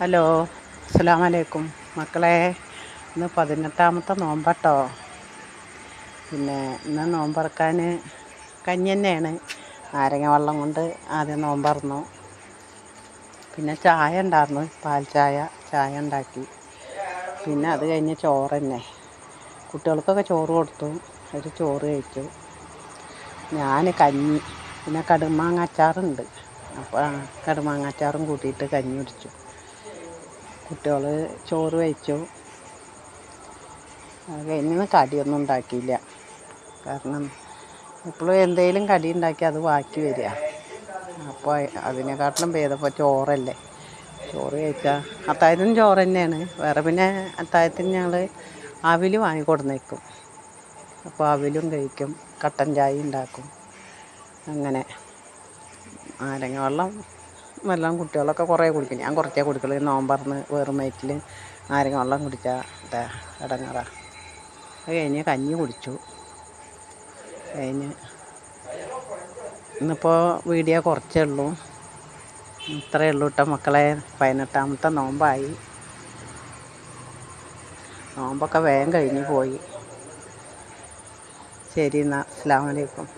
Hello അസ്സലാമു അലൈക്കും മക്കളെ ഇന്ന് പതിനെട്ടാമത്തെ നോമ്പട്ടോ. പിന്നെ ഇന്ന് നോമ്പറക്കാൻ കഞ്ഞി തന്നെയാണ്. നാരങ്ങ വെള്ളം കൊണ്ട് ആദ്യം നോമ്പറന്നു. പിന്നെ ചായ ഉണ്ടായിരുന്നു പാൽ ചായ ചായ ഉണ്ടാക്കി. പിന്നെ അത് കഴിഞ്ഞ് ചോറ് തന്നെ. കുട്ടികൾക്കൊക്കെ ചോറ് കൊടുത്തു അവർ ചോറ് കഴിച്ചു. ഞാൻ കഞ്ഞി പിന്നെ കടുമാങ്ങ അച്ചാറുണ്ട് അപ്പോൾ കടുമാങ്ങ അച്ചാറും കൂട്ടിയിട്ട് കഞ്ഞി കുടിച്ചു. കുട്ടികൾ ചോറ് കഴിച്ചു. കഴിഞ്ഞ കടിയൊന്നും ഉണ്ടാക്കിയില്ല. കാരണം എപ്പോഴും എന്തെങ്കിലും കടി ഉണ്ടാക്കി അത് ബാക്കി വരിക. അപ്പോൾ അതിനെക്കാട്ടിലും ഭേദപ്പോൾ ചോറല്ലേ. ചോറ് കഴിച്ചാൽ അത്തായത്തിനും ചോറ് തന്നെയാണ്. വേറെ പിന്നെ അത്താഴത്തിന് ഞങ്ങൾ അവിൽ വാങ്ങി കൊടുന്നേക്കും. അപ്പോൾ അവിലും കഴിക്കും കട്ടൻ ചായ ഉണ്ടാക്കും. അങ്ങനെ. നാരങ്ങ വെള്ളം വെള്ളം കുട്ടികളൊക്കെ കുറേ കുടിക്കും. ഞാൻ കുറച്ചേ കുടിക്കുള്ളൂ. നോമ്പറന്ന് വെറും വയറ്റിൽ നാരങ്ങ വെള്ളം കുടിച്ചാൽ ഇടങ്ങറ. അത് കഴിഞ്ഞ് കഞ്ഞി കുടിച്ചു. കഴിഞ്ഞ് ഇന്നിപ്പോൾ വീഡിയോ കുറച്ചേ ഉള്ളൂ. ഇത്രയേ ഉള്ളൂ കേട്ടോ മക്കളെ. പതിനെട്ടാമത്തെ നോമ്പായി. നോമ്പൊക്കെ വേഗം കഴിഞ്ഞ് പോയി. ശരി എന്നാൽ അസ്സാം വലൈക്കും